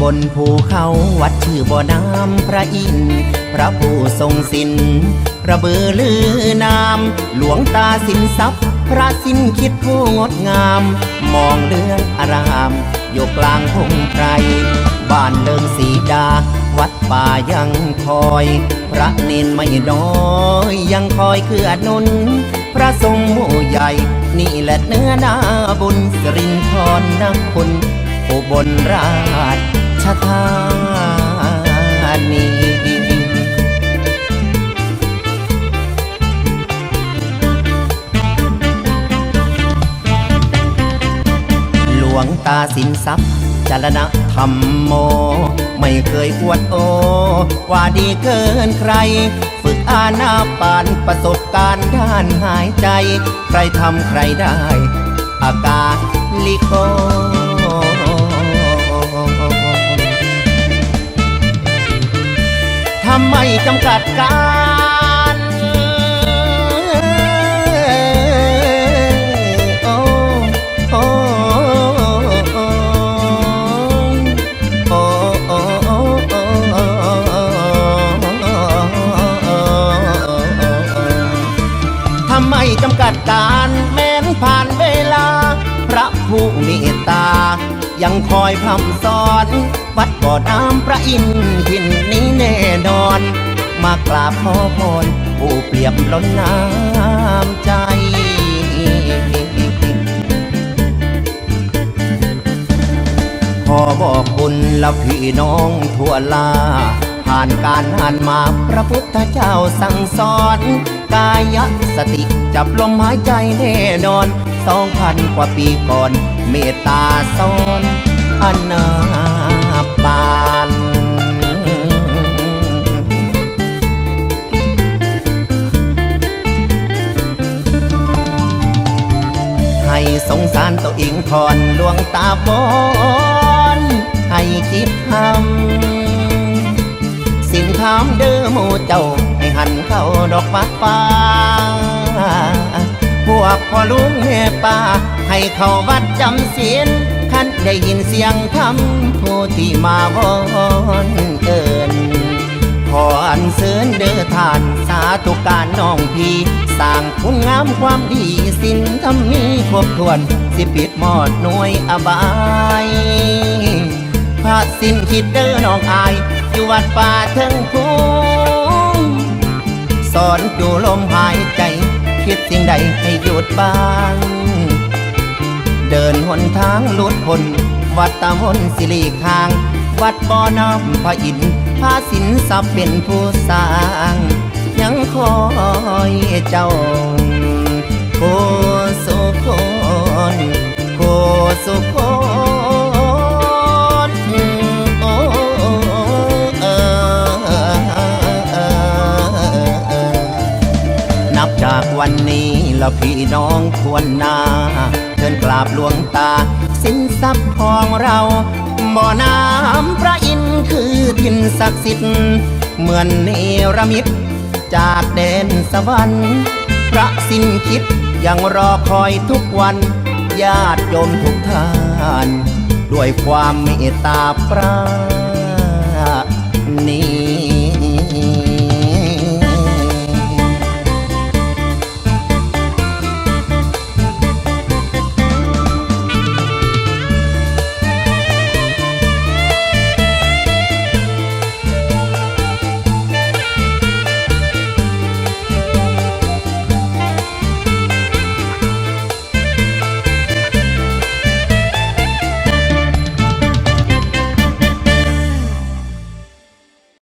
บนภูเขาวัดชื่อบ่อน้ำพระอินทร์พระผู้ทรงศิลป์กระบือลือนาม หลวงตาสินทรัพย์ พระสินคิดผู้งดงาม มองเรื่องอารามอยู่กลางพงไพรบ้านเลิงสีดา วัดป่ายังคอย พระเนนไม่น้อยยังคอยเกื้อนุน พระทรงหมู่ใหญ่ นี่แหละเนื้อนาบุญสรินทรนักคุณอุบลราช ธานีหลวงตาสินทรัพย์จารณธรรมโม ไม่เคยอวดโอ ว่าดีเกินใคร ฝึกอาณาปานประสบการณ์ด้านหายใจ ใครทำใครได้ อากาลิโก ทำไมจำกัดการโอ้โอ้โอ้โอ้โอ้ทำไมจำกัดการแม้นผ่านเวลา พระผู้เมตตา ยังคอยพร่ำสอน วัดบ่อน้ำพระอินทร์ทินนี้แน่นอน มากราบขอพรผู้เปรียบล้นน้ำใจขอบอกบุญละพี่น้องทั่วลา ผ่านการอ่านมาพระพุทธเจ้าสั่งสอน กายสติจับลมหายใจแน่นอน สองพันกว่าปีก่อน เมตตาสอนอนาปานให้สงสารตัวเองทอนลวงตาบอนให้คิดทำสินถามเด้อหมู่เจ้า ให้หันเข้าดอกฟ้าฟ้า ลุงแม่ป้าให้เข้าวัดจำศีลคันได้ยินเสียงคำผู้ที่มาวอนเอินขออันเสริญเด้อท่านสาธุการน้องพี่ สร้างคุณงามความดีสินทำมีครบถ้วน สิปิดหมอดหน่วยอบายพระสินคิดเด้อน้องอาย อยู่วัดป่าเทิงภูมิสอนอยู่ลมหายใจ คิดสิ่งใดให้หยุดบ้าง เดินหนทางลุดพ้นวัดตาหนสิริคาง วัดบ่อน้ำพระอินทร์พระสินทรัพย์เป็นผู้สร้าง ยังคอยเจ้าโคสุคนโคสุคน วันนี้แล้วพี่น้องควรนาเชิญกราบหลวงตา สินทรัพย์ของเราบ่อน้ำพระอินทร์คือทินศักดิ์สิทธิ์เหมือนเนรมิตจากแดนสวรรค์พระสินคิดยังรอคอยทุกวันญาติโยมทุกท่าน ด้วยความเมตตาปราณี